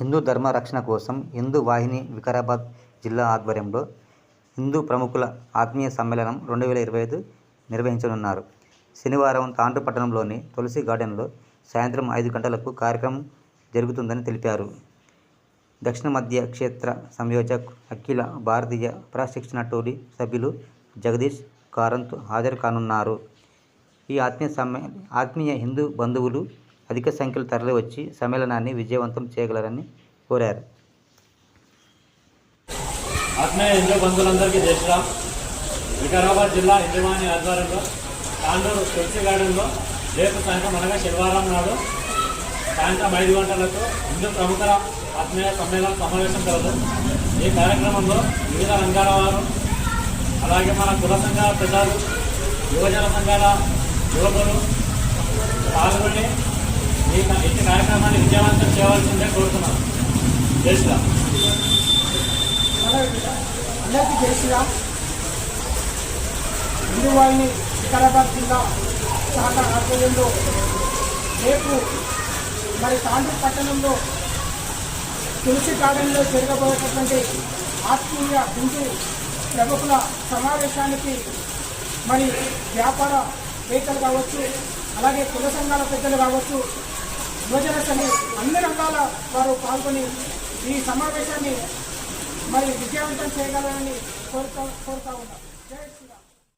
హిందూ ధర్మ రక్షణ కోసం హిందూ వాహిని వికారాబాద్ జిల్లా ఆధ్వర్యంలో హిందూ ప్రముఖుల ఆత్మీయ సమ్మేళనం రెండు వేల ఇరవై ఐదు నిర్వహించనున్నారు. శనివారం తాండ్రు పట్టణంలోని తులసి గార్డెన్లో సాయంత్రం ఐదు గంటలకు కార్యక్రమం జరుగుతుందని తెలిపారు. దక్షిణ మధ్య క్షేత్ర సంయోజక్ అఖిల భారతీయ ప్రశిక్షణ టోలీ సభ్యులు జగదీష్ కారంత్ హాజరు కానున్నారు. ఈ ఆత్మీయ సమ్మే ఆత్మీయ హిందూ బంధువులు అధిక సంఖ్యలో తరలివచ్చి సమ్మేళనాన్ని విజయవంతం చేయగలరని కోరారు. ఆత్మీయ హిందూ బంధువులందరికీ జయశ్రామ్ వికారాబాద్ జిల్లా యజమాని ఆధ్వర్యంలో తాండూరు తులసి గార్డెన్లో రేపు సాయంత్రం అనగా శనివారం నాడు సాయంత్రం ఐదు గంటలకు హిందూ ప్రముఖుల ఆత్మీయ సమ్మేళన సమావేశం కలదు ఈ కార్యక్రమంలో వివిధ రంగాల వారు అలాగే మన కుల సంఘాల ప్రజలు యువజన సంఘాల యువకులు ఈ ఈ కార్యక్రమాన్ని విజయవంతం చేయవలసిందే కోరుతున్నాను. జైశ్రీరామ్ అందరికీ జైశ్రీరామ్ వికారాబాద్ జిల్లా శాఖ ఆధ్వర్యంలో రేపు మరి తాండూరు పట్టణంలో తులసి గార్డెన్లో జరగబోయేటటువంటి ఆత్మీయ హిందూ ప్రముఖుల సమావేశానికి మరి వ్యాపార వేత్తలు కావచ్చు అలాగే కుల సంఘాల పెద్దలు కావచ్చు యువజన సంఘం అన్ని రకాల వారు పాల్గొని ఈ సమావేశాన్ని మరి విజయవంతం చేయగలరని కోరుతా కోరుతా ఉన్నాం